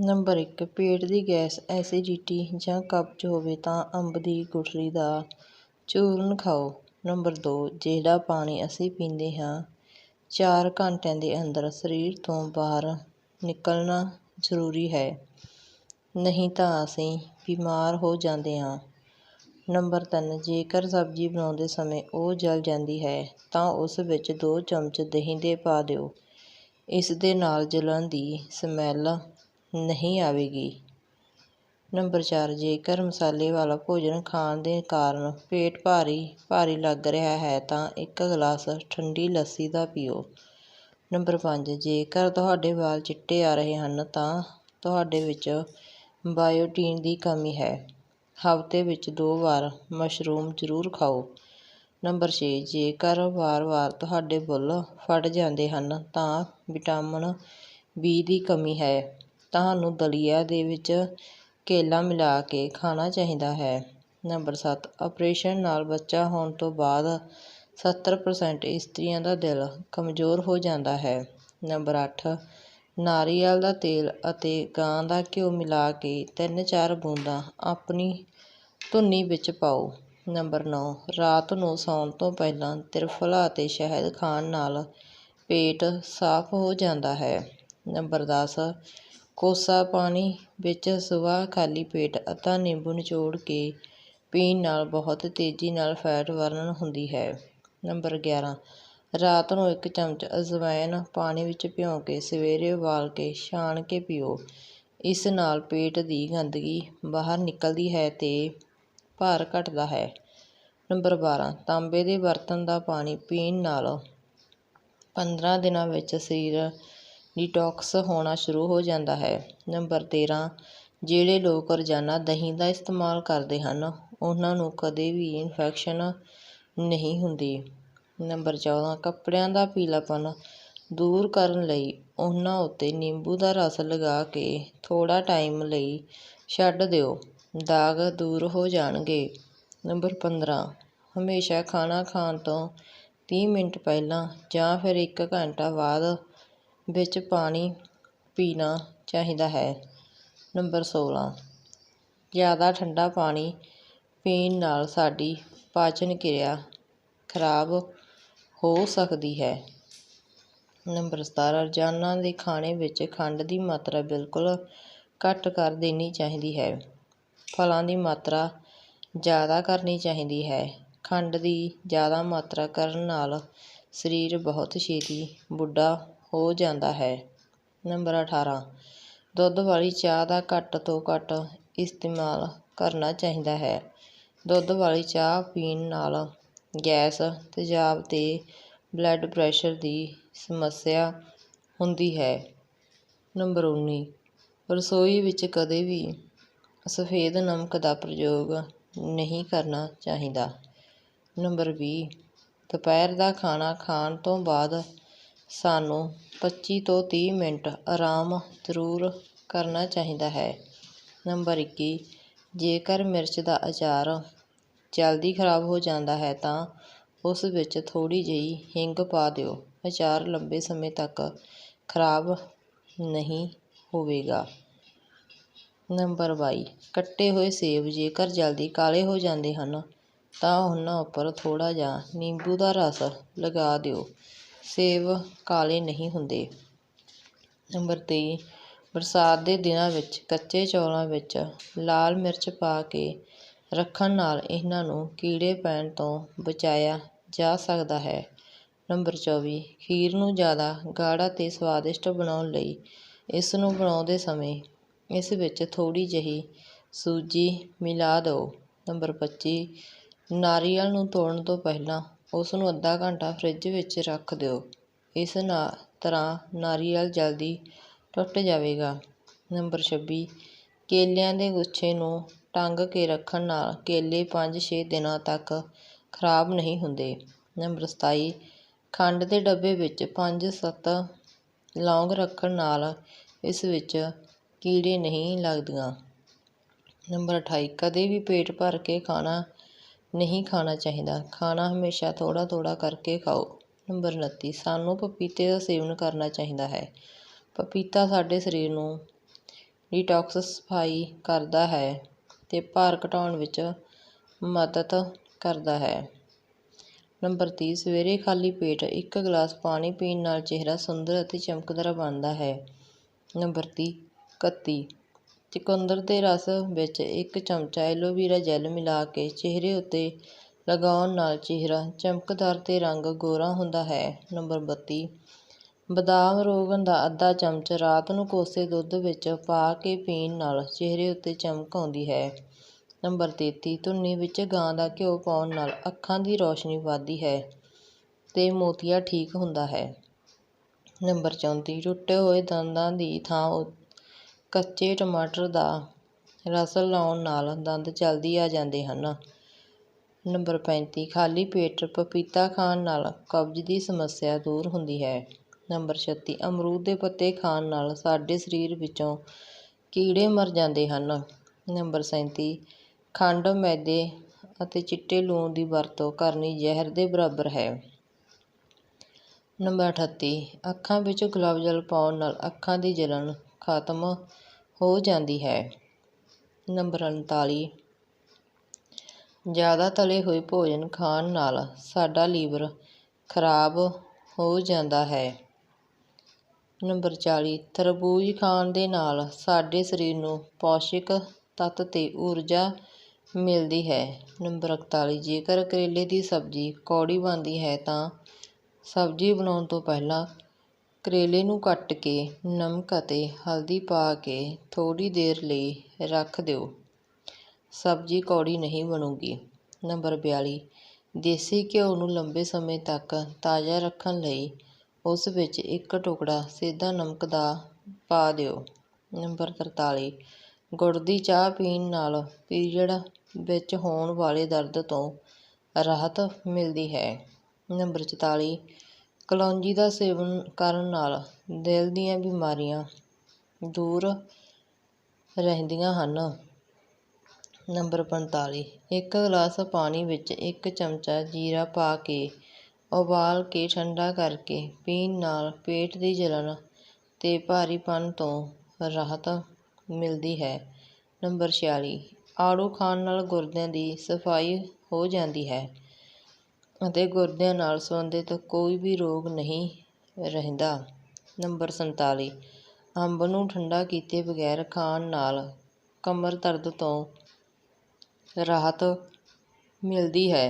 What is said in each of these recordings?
Number ਇੱਕ, ਪੇਟ ਦੀ gas acidity ਜਾਂ ਕਬਜ਼ ਹੋਵੇ ਤਾਂ ਅੰਬ ਦੀ ਗੁਠਲੀ ਦਾ ਚੂਰਨ ਖਾਓ। ਨੰਬਰ ਦੋ, ਜਿਹੜਾ ਪਾਣੀ ਅਸੀਂ ਪੀਂਦੇ ਹਾਂ, ਚਾਰ ਘੰਟਿਆਂ ਦੇ ਅੰਦਰ ਸਰੀਰ ਤੋਂ ਬਾਹਰ ਨਿਕਲਣਾ ਜ਼ਰੂਰੀ ਹੈ। ਨਹੀਂ ਤਾਂ ਅਸੀਂ ਬਿਮਾਰ ਹੋ ਜਾਂਦੇ ਹਾਂ। ਨੰਬਰ ਤਿੰਨ, ਜੇਕਰ ਸਬਜ਼ੀ ਬਣਾਉਂਦੇ ਸਮੇਂ ਉਹ ਜਲ ਜਾਂਦੀ ਹੈ, ਤਾਂ ਉਸ ਵਿੱਚ ਦੋ ਚਮਚ ਦਹੀਂ ਦੇ ਪਾ ਦਿਓ। ਇਸ ਦੇ ਨਾਲ ਜਲਣ ਦੀ ਸਮੈਲ ਨਹੀਂ ਆਵੇਗੀ। ਨੰਬਰ ਚਾਰ, ਜੇਕਰ ਮਸਾਲੇ ਵਾਲਾ ਭੋਜਨ ਖਾਣ ਦੇ ਕਾਰਨ ਪੇਟ ਭਾਰੀ ਭਾਰੀ ਲੱਗ ਰਿਹਾ ਹੈ, ਤਾਂ ਇੱਕ ਗਲਾਸ ਠੰਡੀ ਲੱਸੀ ਦਾ ਪੀਓ। ਨੰਬਰ ਪੰਜ, ਜੇਕਰ ਤੁਹਾਡੇ ਵਾਲ ਚਿੱਟੇ ਆ ਰਹੇ ਹਨ, ਤਾਂ ਤੁਹਾਡੇ ਵਿੱਚ ਬਾਇਓਟੀਨ ਦੀ ਕਮੀ ਹੈ। ਹਫ਼ਤੇ ਵਿੱਚ ਦੋ ਵਾਰ ਮਸ਼ਰੂਮ ਜ਼ਰੂਰ ਖਾਓ। ਨੰਬਰ ਛੇ, ਜੇਕਰ ਵਾਰ-ਵਾਰ ਤੁਹਾਡੇ ਬੁੱਲ੍ਹ ਫਟ ਜਾਂਦੇ ਹਨ, ਤਾਂ ਵਿਟਾਮਿਨ ਬੀ ਦੀ ਕਮੀ ਹੈ। ਤੁਹਾਨੂੰ ਦਲੀਆ ਦੇ ਵਿੱਚ ਕੇਲਾ ਮਿਲਾ ਕੇ ਖਾਣਾ ਚਾਹੀਦਾ ਹੈ। ਨੰਬਰ ਸੱਤ, ਆਪਰੇਸ਼ਨ ਨਾਲ ਬੱਚਾ ਹੋਣ ਤੋਂ ਬਾਅਦ ਸੱਤਰ ਪਰਸੈਂਟ ਇਸਤਰੀਆਂ ਦਾ ਦਿਲ ਕਮਜ਼ੋਰ ਹੋ ਜਾਂਦਾ ਹੈ। ਨੰਬਰ ਅੱਠ, ਨਾਰੀਅਲ ਦਾ ਤੇਲ ਅਤੇ ਗਾਂ ਦਾ ਘਿਓ ਮਿਲਾ ਕੇ ਤਿੰਨ ਚਾਰ ਬੂੰਦਾਂ ਆਪਣੀ ਧੁੰਨੀ ਵਿੱਚ ਪਾਓ। ਨੰਬਰ ਨੌਂ, ਰਾਤ ਨੂੰ ਸੌਣ ਤੋਂ ਪਹਿਲਾਂ ਤ੍ਰਿਫਲਾ ਅਤੇ ਸ਼ਹਿਦ ਖਾਣ ਨਾਲ ਪੇਟ ਸਾਫ਼ ਹੋ ਜਾਂਦਾ ਹੈ। ਨੰਬਰ ਦਸ ਕੋਸਾ ਪਾਣੀ ਵਿੱਚ ਸੁਬਾਹ ਖਾਲੀ ਪੇਟ ਅੱਧਾ ਨਿੰਬੂ ਨਿਚੋੜ ਕੇ ਪੀਣ ਨਾਲ ਬਹੁਤ ਤੇਜ਼ੀ ਨਾਲ ਫੈਟ ਬਰਨ ਹੁੰਦੀ ਹੈ। ਨੰਬਰ ਗਿਆਰਾਂ। ਰਾਤ ਨੂੰ ਇੱਕ ਚਮਚ ਅਜਵਾਇਨ ਪਾਣੀ ਵਿੱਚ ਭਿਓਂ ਕੇ ਸਵੇਰੇ ਉਬਾਲ ਕੇ ਛਾਣ ਕੇ ਪੀਓ। ਇਸ ਨਾਲ ਪੇਟ ਦੀ ਗੰਦਗੀ ਬਾਹਰ ਨਿਕਲਦੀ ਹੈ ਅਤੇ ਭਾਰ ਘਟਦਾ ਹੈ। ਨੰਬਰ ਬਾਰ੍ਹਾਂ ਤਾਂਬੇ ਦੇ ਬਰਤਨ ਦਾ ਪਾਣੀ ਪੀਣ ਨਾਲ ਪੰਦਰਾਂ ਦਿਨਾਂ ਵਿੱਚ ਸਰੀਰ ਡੀਟੌਕਸ ਹੋਣਾ ਸ਼ੁਰੂ ਹੋ ਜਾਂਦਾ ਹੈ। ਨੰਬਰ ਤੇਰ੍ਹਾਂ ਜਿਹੜੇ ਲੋਕ ਰੋਜ਼ਾਨਾ ਦਹੀਂ ਦਾ ਇਸਤੇਮਾਲ ਕਰਦੇ ਹਨ, ਉਹਨਾਂ ਨੂੰ ਕਦੇ ਵੀ ਇਨਫੈਕਸ਼ਨ ਨਹੀਂ ਹੁੰਦੀ। ਨੰਬਰ ਚੌਦ੍ਹਾਂ ਕੱਪੜਿਆਂ ਦਾ ਪੀਲਾਪਣ ਦੂਰ ਕਰਨ ਲਈ ਉਹਨਾਂ ਉੱਤੇ ਨਿੰਬੂ ਦਾ ਰਸ ਲਗਾ ਕੇ ਥੋੜ੍ਹਾ ਟਾਈਮ ਲਈ ਛੱਡ ਦਿਓ। ਦਾਗ ਦੂਰ ਹੋ ਜਾਣਗੇ। ਨੰਬਰ ਪੰਦਰ੍ਹਾਂ ਹਮੇਸ਼ਾ ਖਾਣਾ ਖਾਣ ਤੋਂ ਤੀਹ ਮਿੰਟ ਪਹਿਲਾਂ ਜਾਂ ਫਿਰ ਇੱਕ ਘੰਟਾ ਬਾਅਦ ਵਿੱਚ ਪਾਣੀ ਪੀਣਾ ਚਾਹੀਦਾ ਹੈ। ਨੰਬਰ ਸੋਲ੍ਹਾਂ ਜ਼ਿਆਦਾ ਠੰਡਾ ਪਾਣੀ ਪੀਣ ਨਾਲ ਸਾਡੀ ਪਾਚਨ ਕਿਰਿਆ ਖਰਾਬ ਹੋ ਸਕਦੀ ਹੈ। ਨੰਬਰ ਸਤਾਰਾਂ। ਰੋਜ਼ਾਨਾ ਦੇ ਖਾਣੇ ਵਿੱਚ ਖੰਡ ਦੀ ਮਾਤਰਾ ਬਿਲਕੁਲ ਘੱਟ ਕਰ ਦੇਣੀ ਚਾਹੀਦੀ ਹੈ। ਫਲਾਂ ਦੀ ਮਾਤਰਾ ਜ਼ਿਆਦਾ ਕਰਨੀ ਚਾਹੀਦੀ ਹੈ। ਖੰਡ ਦੀ ਜ਼ਿਆਦਾ ਮਾਤਰਾ ਕਰਨ ਨਾਲ ਸਰੀਰ ਬਹੁਤ ਛੇਤੀ ਬੁੱਢਾ ਹੋ ਜਾਂਦਾ ਹੈ। ਨੰਬਰ ਅਠਾਰਾਂ। ਦੁੱਧ ਵਾਲੀ ਚਾਹ ਦਾ ਘੱਟ ਤੋਂ ਘੱਟ ਇਸਤੇਮਾਲ ਕਰਨਾ ਚਾਹੀਦਾ ਹੈ। ਦੁੱਧ ਵਾਲੀ ਚਾਹ ਪੀਣ ਨਾਲ ਗੈਸ, ਤੇਜ਼ਾਬ ਤੇ ਬਲੱਡ ਪ੍ਰੈਸ਼ਰ ਦੀ ਸਮੱਸਿਆ ਹੁੰਦੀ ਹੈ। ਨੰਬਰ ਉੱਨੀ। ਰਸੋਈ ਵਿੱਚ ਕਦੇ ਵੀ ਸਫੇਦ ਨਮਕ ਦਾ ਪ੍ਰਯੋਗ ਨਹੀਂ ਕਰਨਾ ਚਾਹੀਦਾ। ਨੰਬਰ ਵੀਹ। ਦੁਪਹਿਰ ਦਾ ਖਾਣਾ ਖਾਣ ਤੋਂ ਬਾਅਦ ਸਾਨੂੰ ਪੱਚੀ ਤੋਂ ਤੀਹ ਮਿੰਟ ਆਰਾਮ ਜ਼ਰੂਰ ਕਰਨਾ ਚਾਹੀਦਾ ਹੈ। ਨੰਬਰ ਇੱਕੀ, ਜੇਕਰ ਮਿਰਚ ਦਾ ਅਚਾਰ ਜਲਦੀ ਖਰਾਬ ਹੋ ਜਾਂਦਾ ਹੈ ਤਾਂ ਉਸ ਵਿੱਚ ਥੋੜ੍ਹੀ ਜਿਹੀ ਹਿੰਗ ਪਾ ਦਿਓ। ਅਚਾਰ ਲੰਬੇ ਸਮੇਂ ਤੱਕ ਖਰਾਬ ਨਹੀਂ ਹੋਵੇਗਾ। ਨੰਬਰ ਬਾਈ, ਕੱਟੇ ਹੋਏ ਸੇਬ ਜੇਕਰ ਜਲਦੀ ਕਾਲੇ ਹੋ ਜਾਂਦੇ ਹਨ ਤਾਂ ਉਹਨਾਂ ਉੱਪਰ ਥੋੜ੍ਹਾ ਜਿਹਾ ਨਿੰਬੂ ਦਾ ਰਸ ਲਗਾ ਦਿਓ। ਸੇਬ ਕਾਲੇ ਨਹੀਂ ਹੁੰਦੇ। ਨੰਬਰ ਤੇਈ, ਬਰਸਾਤ ਦੇ ਦਿਨਾਂ ਵਿੱਚ ਕੱਚੇ ਚੌਲਾਂ ਵਿੱਚ ਲਾਲ ਮਿਰਚ ਪਾ ਕੇ ਰੱਖਣ ਨਾਲ ਇਹਨਾਂ ਨੂੰ ਕੀੜੇ ਪੈਣ ਤੋਂ ਬਚਾਇਆ ਜਾ ਸਕਦਾ ਹੈ। ਨੰਬਰ ਚੌਵੀ, ਖੀਰ ਨੂੰ ਜ਼ਿਆਦਾ ਗਾੜਾ ਅਤੇ ਸਵਾਦਿਸ਼ਟ ਬਣਾਉਣ ਲਈ ਇਸ ਨੂੰ ਬਣਾਉਂਦੇ ਸਮੇਂ ਇਸ ਵਿੱਚ ਥੋੜ੍ਹੀ ਜਿਹੀ ਸੂਜੀ ਮਿਲਾ ਦਿਓ। ਨੰਬਰ ਪੱਚੀ, ਨਾਰੀਅਲ ਨੂੰ ਤੋੜਨ ਤੋਂ ਪਹਿਲਾਂ ਉਸ ਨੂੰ ਅੱਧਾ ਘੰਟਾ ਫਰਿੱਜ ਵਿੱਚ ਰੱਖ ਦਿਓ। ਇਸ ਨਾ, ਤਰ੍ਹਾਂ ਨਾਰੀਅਲ ਜਲਦੀ ਟੁੱਟ ਜਾਵੇਗਾ। ਨੰਬਰ ਛੱਬੀ, ਕੇਲਿਆਂ ਦੇ ਗੁੱਛੇ ਨੂੰ ਟੰਗ ਕੇ ਰੱਖਣ ਨਾਲ ਕੇਲੇ ਪੰਜ ਛੇ ਦਿਨਾਂ ਤੱਕ ਖਰਾਬ ਨਹੀਂ ਹੁੰਦੇ। ਨੰਬਰ ਸਤਾਈ, ਖੰਡ ਦੇ ਡੱਬੇ ਵਿੱਚ ਪੰਜ ਸੱਤ ਲੌਂਗ ਰੱਖਣ ਨਾਲ ਇਸ ਵਿੱਚ ਕੀੜੇ ਨਹੀਂ ਲੱਗਦੀਆਂ। ਨੰਬਰ ਅਠਾਈ, ਕਦੇ ਵੀ ਪੇਟ ਭਰ ਕੇ ਖਾਣਾ ਨਹੀਂ ਖਾਣਾ ਚਾਹੀਦਾ। ਖਾਣਾ ਹਮੇਸ਼ਾ ਥੋੜ੍ਹਾ ਥੋੜ੍ਹਾ ਕਰਕੇ ਖਾਓ। ਨੰਬਰ ਉਨੱਤੀ, ਸਾਨੂੰ ਪਪੀਤੇ ਦਾ ਸੇਵਨ ਕਰਨਾ ਚਾਹੀਦਾ ਹੈ। ਪਪੀਤਾ ਸਾਡੇ ਸਰੀਰ ਨੂੰ ਡੀਟੋਕਸ ਸਫ਼ਾਈ ਕਰਦਾ ਹੈ ਅਤੇ ਭਾਰ ਘਟਾਉਣ ਵਿੱਚ ਮਦਦ ਕਰਦਾ ਹੈ। ਨੰਬਰ ਤੀਹ, ਸਵੇਰੇ ਖਾਲੀ ਪੇਟ ਇੱਕ ਗਲਾਸ ਪਾਣੀ ਪੀਣ ਨਾਲ ਚਿਹਰਾ ਸੁੰਦਰ ਅਤੇ ਚਮਕਦਾਰ ਬਣਦਾ ਹੈ। ਨੰਬਰ ਤੀਹ ਇਕੱਤੀ ਚੁਕੰਦਰ ਦੇ ਰਸ ਵਿੱਚ ਇੱਕ ਚਮਚਾ ਐਲੋਵੀਰਾ ਜੈੱਲ ਮਿਲਾ ਕੇ ਚਿਹਰੇ ਉੱਤੇ ਲਗਾਉਣ ਨਾਲ ਚਿਹਰਾ ਚਮਕਦਾਰ ਅਤੇ ਰੰਗ ਗੋਰਾ ਹੁੰਦਾ ਹੈ। ਨੰਬਰ ਬੱਤੀ। ਬਦਾਮ ਰੋਗਨ ਦਾ ਅੱਧਾ ਚਮਚ ਰਾਤ ਨੂੰ ਕੋਸੇ ਦੁੱਧ ਵਿੱਚ ਪਾ ਕੇ ਪੀਣ ਨਾਲ ਚਿਹਰੇ ਉੱਤੇ ਚਮਕ ਆਉਂਦੀ ਹੈ। ਨੰਬਰ ਤੇਤੀ। ਧੁੰਨੀ ਵਿੱਚ ਗਾਂ ਦਾ ਘਿਓ ਪਾਉਣ ਨਾਲ ਅੱਖਾਂ ਦੀ ਰੌਸ਼ਨੀ ਵੱਧਦੀ ਹੈ ਤੇ ਮੋਤੀਆ ਠੀਕ ਹੁੰਦਾ ਹੈ। ਨੰਬਰ ਚੌਂਤੀ। ਟੁੱਟੇ ਹੋਏ ਦੰਦਾਂ ਦੀ ਥਾਂ ਉ- ਕੱਚੇ ਟਮਾਟਰ ਦਾ ਰਸ ਲਾਉਣ ਨਾਲ ਦੰਦ ਜਲਦੀ ਆ ਜਾਂਦੇ ਹਨ। ਨੰਬਰ ਪੈਂਤੀ, ਖਾਲੀ ਪੇਟ ਪਪੀਤਾ ਖਾਣ ਨਾਲ ਕਬਜ਼ ਦੀ ਸਮੱਸਿਆ ਦੂਰ ਹੁੰਦੀ ਹੈ। ਨੰਬਰ ਛੱਤੀ, ਅਮਰੂਦ ਦੇ ਪੱਤੇ ਖਾਣ ਨਾਲ ਸਾਡੇ ਸਰੀਰ ਵਿੱਚੋਂ ਕੀੜੇ ਮਰ ਜਾਂਦੇ ਹਨ। ਨੰਬਰ ਸੈਂਤੀ, ਖੰਡ, ਮੈਦੇ ਅਤੇ ਚਿੱਟੇ ਲੂਣ ਦੀ ਵਰਤੋਂ ਕਰਨੀ ਜ਼ਹਿਰ ਦੇ ਬਰਾਬਰ ਹੈ। ਨੰਬਰ ਅਠੱਤੀ, ਅੱਖਾਂ ਵਿੱਚ ਗੁਲਾਬ ਜਲ ਪਾਉਣ ਨਾਲ ਅੱਖਾਂ ਦੀ ਜਲਨ ਖਤਮ ਹੋ ਜਾਂਦੀ ਹੈ। ਨੰਬਰ ਉਨਤਾਲੀ ਜ਼ਿਆਦਾ ਤਲੇ ਹੋਏ ਭੋਜਨ ਖਾਣ ਨਾਲ ਸਾਡਾ ਲੀਵਰ ਖਰਾਬ ਹੋ ਜਾਂਦਾ ਹੈ। ਨੰਬਰ ਚਾਲੀ। ਤਰਬੂਜ ਖਾਣ ਦੇ ਨਾਲ ਸਾਡੇ ਸਰੀਰ ਨੂੰ ਪੌਸ਼ਟਿਕ ਤੱਤ ਤੇ ਊਰਜਾ ਮਿਲਦੀ ਹੈ। ਨੰਬਰ ਇਕਤਾਲੀ। ਜੇਕਰ ਕਰੇਲੇ ਦੀ ਸਬਜ਼ੀ ਕੌੜੀ ਬਣਦੀ ਹੈ ਤਾਂ ਸਬਜ਼ੀ ਬਣਾਉਣ ਤੋਂ ਪਹਿਲਾਂ ਕਰੇਲੇ ਨੂੰ ਕੱਟ ਕੇ, ਨਮਕ ਅਤੇ ਹਲਦੀ ਪਾ ਕੇ ਥੋੜ੍ਹੀ ਦੇਰ ਲਈ ਰੱਖ ਦਿਓ। ਸਬਜ਼ੀ ਕੌੜੀ ਨਹੀਂ ਬਣੂਗੀ। ਨੰਬਰ ਬਿਆਲੀ। ਦੇਸੀ ਘਿਓ ਨੂੰ ਲੰਬੇ ਸਮੇਂ ਤੱਕ ਤਾਜ਼ਾ ਰੱਖਣ ਲਈ ਉਸ ਵਿੱਚ ਇੱਕ ਟੁਕੜਾ ਸੇਂਧਾ ਨਮਕ ਦਾ ਪਾ ਦਿਓ। ਨੰਬਰ ਤਰਤਾਲੀ। ਗੁੜ ਦੀ ਚਾਹ ਪੀਣ ਨਾਲ ਪੀਰੀਅਡ ਵਿੱਚ ਹੋਣ ਵਾਲੇ ਦਰਦ ਤੋਂ ਰਾਹਤ ਮਿਲਦੀ ਹੈ। ਨੰਬਰ ਚੁਤਾਲੀ। ਕਲੌਂਜੀ ਦਾ ਸੇਵਨ ਕਰਨ ਨਾਲ ਦਿਲ ਦੀਆਂ ਬਿਮਾਰੀਆਂ ਦੂਰ ਰਹਿੰਦੀਆਂ ਹਨ। ਨੰਬਰ ਪੰਤਾਲੀ। ਇੱਕ ਗਲਾਸ ਪਾਣੀ ਵਿੱਚ ਇੱਕ ਚਮਚਾ ਜੀਰਾ ਪਾ ਕੇ ਉਬਾਲ ਕੇ ਠੰਡਾ ਕਰਕੇ ਪੀਣ ਨਾਲ ਪੇਟ ਦੀ ਜਲਨ ਤੇ ਭਾਰੀਪਨ ਤੋਂ ਰਾਹਤ ਮਿਲਦੀ ਹੈ। ਨੰਬਰ ਛਿਆਲੀ। ਆੜੂ ਖਾਣ ਨਾਲ ਗੁਰਦਿਆਂ ਦੀ ਸਫ਼ਾਈ ਹੋ ਜਾਂਦੀ ਹੈ। ਅਤੇ ਗੁਰਦਿਆਂ ਨਾਲ ਸੰਬੰਧਿਤ ਕੋਈ ਵੀ ਰੋਗ ਨਹੀਂ ਰਹਿੰਦਾ। ਨੰਬਰ ਸੰਤਾਲੀ, ਅੰਬ ਨੂੰ ਠੰਡਾ ਕੀਤੇ ਬਗੈਰ ਖਾਣ ਨਾਲ ਕਮਰ ਦਰਦ ਤੋਂ ਰਾਹਤ ਮਿਲਦੀ ਹੈ।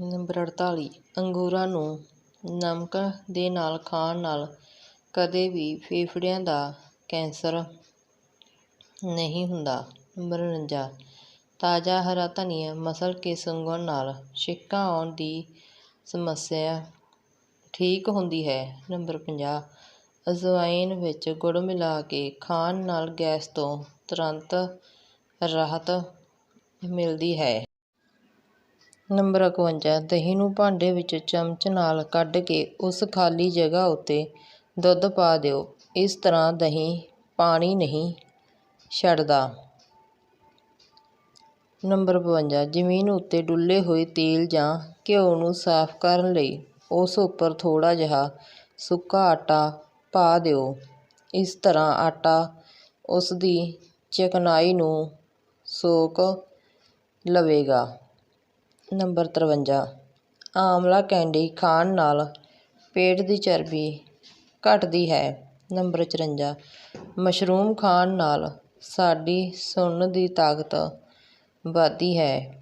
ਨੰਬਰ ਅੜਤਾਲੀ, ਅੰਗੂਰਾਂ ਨੂੰ ਨਮਕ ਦੇ ਨਾਲ ਖਾਣ ਨਾਲ ਕਦੇ ਵੀ ਫੇਫੜਿਆਂ ਦਾ ਕੈਂਸਰ ਨਹੀਂ ਹੁੰਦਾ। ਨੰਬਰ ਉਣੰਜਾ ਤਾਜ਼ਾ ਹਰਾ ਧਨੀਆ, ਮਸਲ ਕੇ ਸੁੰਘਣ ਨਾਲ ਛਿੱਕਾਂ ਆਉਣ ਦੀ ਸਮੱਸਿਆ ਠੀਕ ਹੁੰਦੀ ਹੈ। ਨੰਬਰ ਪੰਜਾਹ, ਅਜਵਾਇਨ ਵਿੱਚ ਗੁੜ ਮਿਲਾ ਕੇ ਖਾਣ ਨਾਲ ਗੈਸ ਤੋਂ ਤੁਰੰਤ ਰਾਹਤ ਮਿਲਦੀ ਹੈ। ਨੰਬਰ ਇਕਵੰਜਾ, ਦਹੀਂ ਨੂੰ ਭਾਂਡੇ ਵਿੱਚ ਚਮਚ ਨਾਲ ਕੱਢ ਕੇ ਉਸ ਖਾਲੀ ਜਗ੍ਹਾ ਉੱਤੇ ਦੁੱਧ ਪਾ ਦਿਓ। ਇਸ ਤਰ੍ਹਾਂ ਦਹੀਂ ਪਾਣੀ ਨਹੀਂ ਛੱਡਦਾ। ਨੰਬਰ ਬਵੰਜਾ, ਜ਼ਮੀਨ ਉੱਤੇ ਡੁੱਲੇ ਹੋਏ ਤੇਲ ਜਾਂ ਘਿਓ ਨੂੰ ਸਾਫ਼ ਕਰਨ ਲਈ ਉਸ ਉੱਪਰ ਥੋੜ੍ਹਾ ਜਿਹਾ ਸੁੱਕਾ ਆਟਾ ਪਾ ਦਿਓ। ਇਸ ਤਰ੍ਹਾਂ ਆਟਾ ਉਸ ਦੀ ਚਿਕਨਾਈ ਨੂੰ ਸੋਖ ਲਵੇਗਾ। ਨੰਬਰ ਤਰਵੰਜਾ ਆਮਲਾ ਕੈਂਡੀ ਖਾਣ ਨਾਲ ਪੇਟ ਦੀ ਚਰਬੀ ਘਟਦੀ ਹੈ। ਨੰਬਰ ਚੁਰੰਜਾ, ਮਸ਼ਰੂਮ ਖਾਣ ਨਾਲ ਸਾਡੀ ਸੁਣਨ ਦੀ ਤਾਕਤ ਵੱਧਦੀ ਹੈ।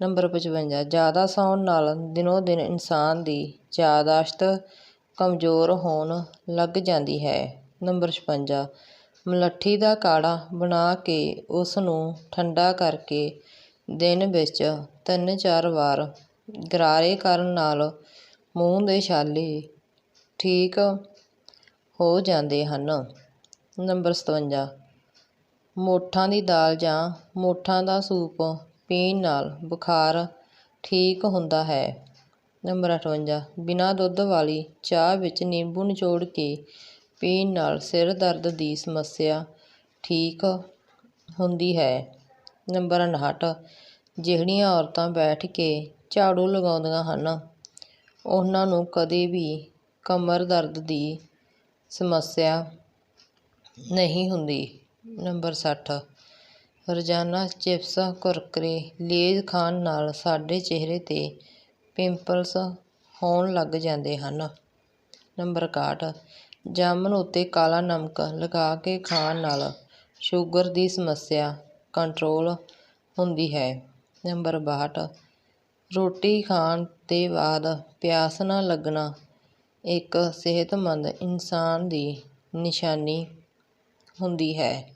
ਨੰਬਰ ਪਚਵੰਜਾ, ਜ਼ਿਆਦਾ ਸੌਣ ਨਾਲ ਦਿਨੋ ਦਿਨ ਇਨਸਾਨ ਦੀ ਯਾਦਾਸ਼ਤ ਕਮਜ਼ੋਰ ਹੋਣ ਲੱਗ ਜਾਂਦੀ ਹੈ। ਨੰਬਰ ਛਪੰਜਾ, ਮਲੱਠੀ ਦਾ ਕਾੜਾ ਬਣਾ ਕੇ ਉਸ ਨੂੰ ਠੰਡਾ ਕਰਕੇ ਦਿਨ ਵਿੱਚ ਤਿੰਨ ਚਾਰ ਵਾਰ ਗਰਾਰੇ ਕਰਨ ਨਾਲ ਮੂੰਹ ਦੇ ਛਾਲੇ ਠੀਕ ਹੋ ਜਾਂਦੇ ਹਨ। ਨੰਬਰ ਸਤਵੰਜਾ ਮੋਠਾਂ ਦੀ ਦਾਲ ਜਾਂ ਮੋਠਾਂ ਦਾ ਸੂਪ ਪੀਣ ਨਾਲ ਬੁਖਾਰ ਠੀਕ ਹੁੰਦਾ ਹੈ। ਨੰਬਰ ਅਠਵੰਜਾ, ਬਿਨਾਂ ਦੁੱਧ ਵਾਲੀ ਚਾਹ ਵਿੱਚ ਨਿੰਬੂ ਨਿਚੋੜ ਕੇ ਪੀਣ ਨਾਲ ਸਿਰ ਦਰਦ ਦੀ ਸਮੱਸਿਆ ਠੀਕ ਹੁੰਦੀ ਹੈ। ਨੰਬਰ ਉਣਾਹਠ, ਜਿਹੜੀਆਂ ਔਰਤਾਂ ਬੈਠ ਕੇ ਝਾੜੂ ਲਗਾਉਂਦੀਆਂ ਹਨ, ਉਹਨਾਂ ਨੂੰ ਕਦੇ ਵੀ ਕਮਰ ਦਰਦ ਦੀ ਸਮੱਸਿਆ ਨਹੀਂ ਹੁੰਦੀ। ਨੰਬਰ ਸੱਠ। ਰੋਜ਼ਾਨਾ ਚਿਪਸ, ਕੁਰਕਰੇ, ਲੇਜ਼ ਖਾਣ ਨਾਲ ਸਾਡੇ ਚਿਹਰੇ 'ਤੇ ਪਿੰਪਲਸ ਹੋਣ ਲੱਗ ਜਾਂਦੇ ਹਨ। ਨੰਬਰ ਇਕਾਹਠ। ਜਾਮਣ ਉੱਤੇ ਕਾਲਾ ਨਮਕ ਲਗਾ ਕੇ ਖਾਣ ਨਾਲ ਸ਼ੂਗਰ ਦੀ ਸਮੱਸਿਆ ਕੰਟਰੋਲ ਹੁੰਦੀ ਹੈ। ਨੰਬਰ ਬਾਹਠ। ਰੋਟੀ ਖਾਣ ਦੇ ਬਾਅਦ ਪਿਆਸ ਨਾ ਲੱਗਣਾ ਇੱਕ ਸਿਹਤਮੰਦ ਇਨਸਾਨ ਦੀ ਨਿਸ਼ਾਨੀ ਹੁੰਦੀ ਹੈ।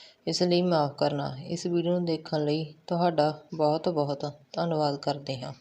ਇਸ ਲਈ ਮਾਫ਼ ਕਰਨਾ। ਇਸ ਵੀਡੀਓ ਨੂੰ ਦੇਖਣ ਲਈ ਤੁਹਾਡਾ ਬਹੁਤ ਬਹੁਤ ਧੰਨਵਾਦ ਕਰਦੇ ਹਾਂ।